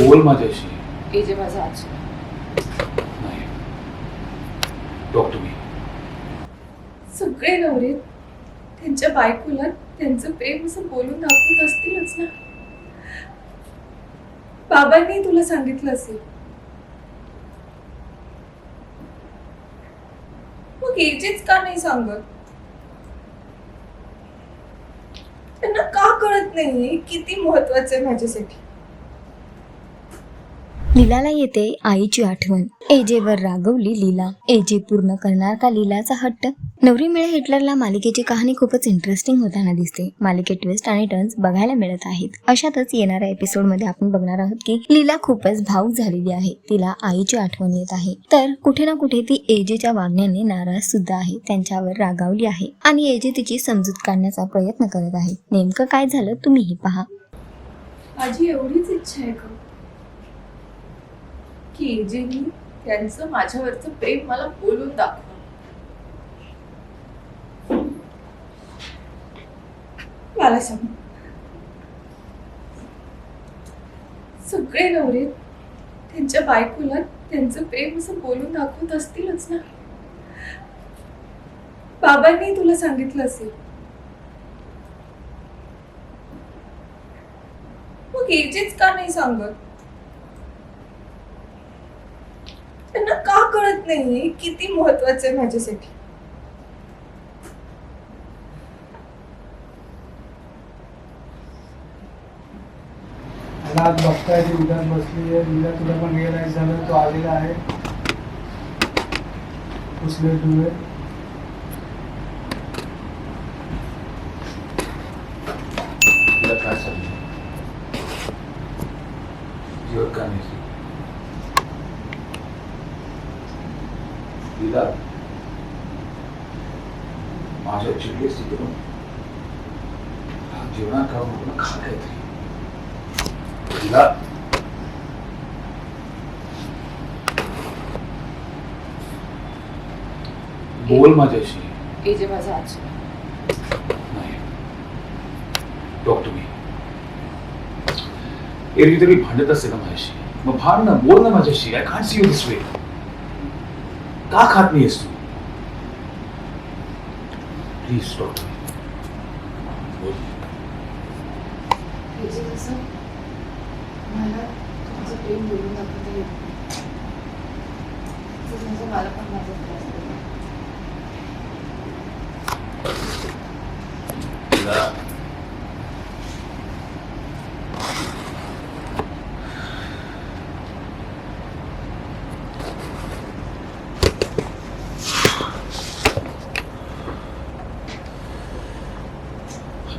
बोल माझ्याशी ए जे माझा आज नाही. टॉक टू मी सगळे नवरे त्यांच्या बायकोला त्यांचं प्रेम असं बोलून दाखवत असतीलच ना. बाबांनी तुला सांगितलं असेल. मग एजेच का नाही सांगत? त्यांना का कळत नाहीये किती महत्वाचं आहे माझ्यासाठी? लीलाला येते आईची आठवण. एजेवर रागवली लीला. एजे पूर्ण करणार का लीलाचा हट्ट? नवरी मिळे हिटलरला मालिकेची कहाणी खूपच इंटरेस्टिंग होताना दिसते. मालिकेत ट्विस्ट आणि टर्न्स बघायला मिळत आहेत. अशातच येणाऱ्या एपिसोडमध्ये आपण बघणार आहोत की लीला खूपच भावुक झालेली आहे. तिला आईची आठवण येत आहे. तर कुठे ना कुठे ती एजेच्या वागण्याने नाराज सुद्धा आहे. त्यांच्यावर रागावली आहे. आणि एजे तिची समजूत काढण्याचा प्रयत्न करत आहे. नेमकं काय झालं तुम्हीही पहा. माझी एवढीच इच्छा आहे का? की मी त्यांचं माझ्यावरचं प्रेम मला बोलून दाखव. मला सांग. सगळे नवरे त्यांच्या बायकोला त्यांचं प्रेम असं बोलून दाखवत असतीलच ना? बाबांनी तुला सांगितलं असेल. मग एजेच का नाही सांगत? त्यांना का कळत नाहीये? किती महत्वाचं आहे माझ्यासाठी. मला आज बघताय ती उद्या बसली आहे. उद्या तुला पण रिअलाइज झालं तो आलेला आहे. तुला काय जीवन का नाही तिला माझ्या चिडली स्थिती पण जेवणा खाऊ नको ना खा काहीतरी तिला बोल माझ्याशी ए जे माझा आज नाही टॉक टू मी एरवी तरी भांडत असते का माझ्याशी मग भांड ना बोल ना माझ्याशी I can't see you this way का खात नाहीस तू प्लीज कसं मला तुमचं प्रेम बोलून दाखवता येत नाही. मला पण माझा त्रास होतो.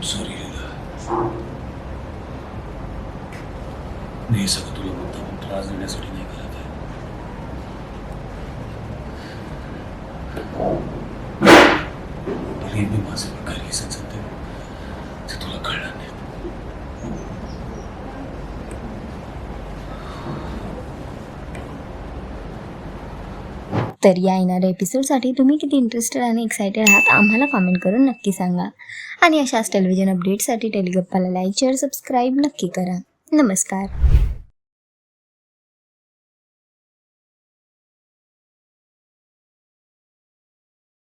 तिला I'm sorry, लीला. मी हे सगळं तुला मुद्दाम त्रास देण्यासाठी नाही करत आहे बघ मी माझं घरी काही रिझन सांगते ते तुला कळलं नाही तर या येणाऱ्या एपिसोडसाठी तुम्ही किती इंटरेस्टेड आणि एक्सायटेड आहात आम्हाला कमेंट करून नक्की सांगा. आणि अशाच टेलिव्हिजन अपडेटसाठी टेलिगप्पाला लाईक शेअर सबस्क्राईब नक्की करा. नमस्कार.